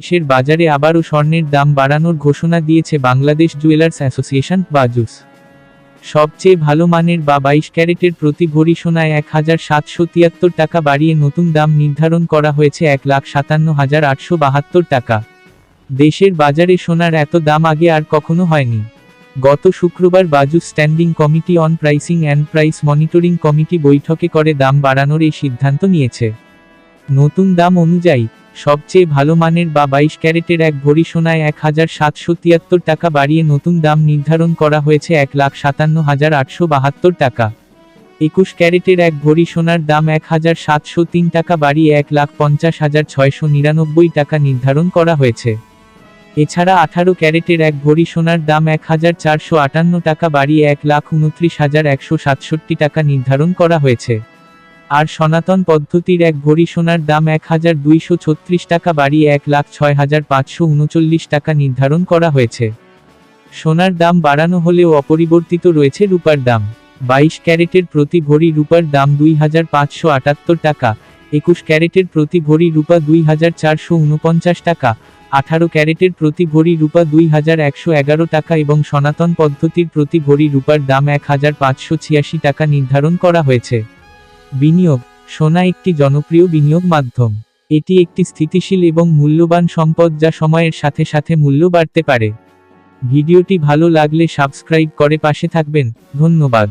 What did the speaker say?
দেশের বাজারে আবারও স্বর্ণের দাম বাড়ানোর ঘোষণা দিয়েছে বাংলাদেশ জুয়েলার্স অ্যাসোসিয়েশন বাজুস সবচেয়ে ভালো মানের বা বাইশ ক্যারেটের প্রতি ভরি সোনায় এক হাজার সাতশো তিয়াত্তর টাকা বাড়িয়ে নতুন দাম নির্ধারণ করা হয়েছে এক লাখ সাতান্ন হাজার আটশো বাহাত্তর টাকা। দেশের বাজারে সোনার এত দাম আগে আর কখনো হয়নি। গত শুক্রবার বাজু standing committee on pricing and price monitoring committee বৈঠকে করে দাম বাড়ানোর এই সিদ্ধান্ত নিয়েছে। নতুন দাম অনুযায়ী সবচেয়ে ভালো মানের বা বাইশ ক্যারেটের এক ভরি সোনায় এক হাজার সাতশো তিয়াত্তর টাকা বাড়িয়ে নতুন দাম নির্ধারণ করা হয়েছে এক লাখ সাতান্ন হাজার আটশো বাহাত্তর টাকা। একুশ ক্যারেটের এক ভরি সোনার দাম এক হাজার সাতশো তিন টাকা বাড়িয়ে এক লাখ পঞ্চাশ হাজার ছয়শো নিরানব্বই টাকা নির্ধারণ করা হয়েছে। এছাড়া আঠারো ক্যারেটের এক ভরি সোনার দাম এক হাজার চারশো আটান্ন টাকা বাড়িয়ে এক লাখ উনত্রিশ হাজার একশো সাতষট্টি টাকা নির্ধারণ করা হয়েছে। আর সনাতন পদ্ধতির এক ভরি সোনার দাম এক হাজার দুইশো ছত্রিশ টাকা বাড়িয়ে এক লাখ ছয় হাজার পাঁচশো উনচল্লিশ টাকা নির্ধারণ করা হয়েছে। সোনার দাম বাড়ানো হলেও অপরিবর্তিত রয়েছে রূপার দাম। বাইশ ক্যারেটের প্রতি ভরি রূপার দাম দুই হাজার পাঁচশো আটাত্তর টাকা, একুশ ক্যারেটের প্রতি ভরি রূপা দুই হাজার চারশো উনপঞ্চাশ টাকা, আঠারো ক্যারেটের প্রতি ভরি রূপা দুই হাজার একশো এগারো টাকা এবং সনাতন পদ্ধতির প্রতি ভরি রূপার দাম এক হাজার পাঁচশো ছিয়াশি টাকা নির্ধারণ করা হয়েছে। বিনিয়োগ, সোনা একটি জনপ্রিয় বিনিয়োগ মাধ্যম। এটি একটি স্থিতিশীল এবং মূল্যবান সম্পদ যা সময়ের সাথে সাথে মূল্য বাড়তে পারে। ভিডিওটি ভালো লাগলে সাবস্ক্রাইব করে পাশে থাকবেন। ধন্যবাদ।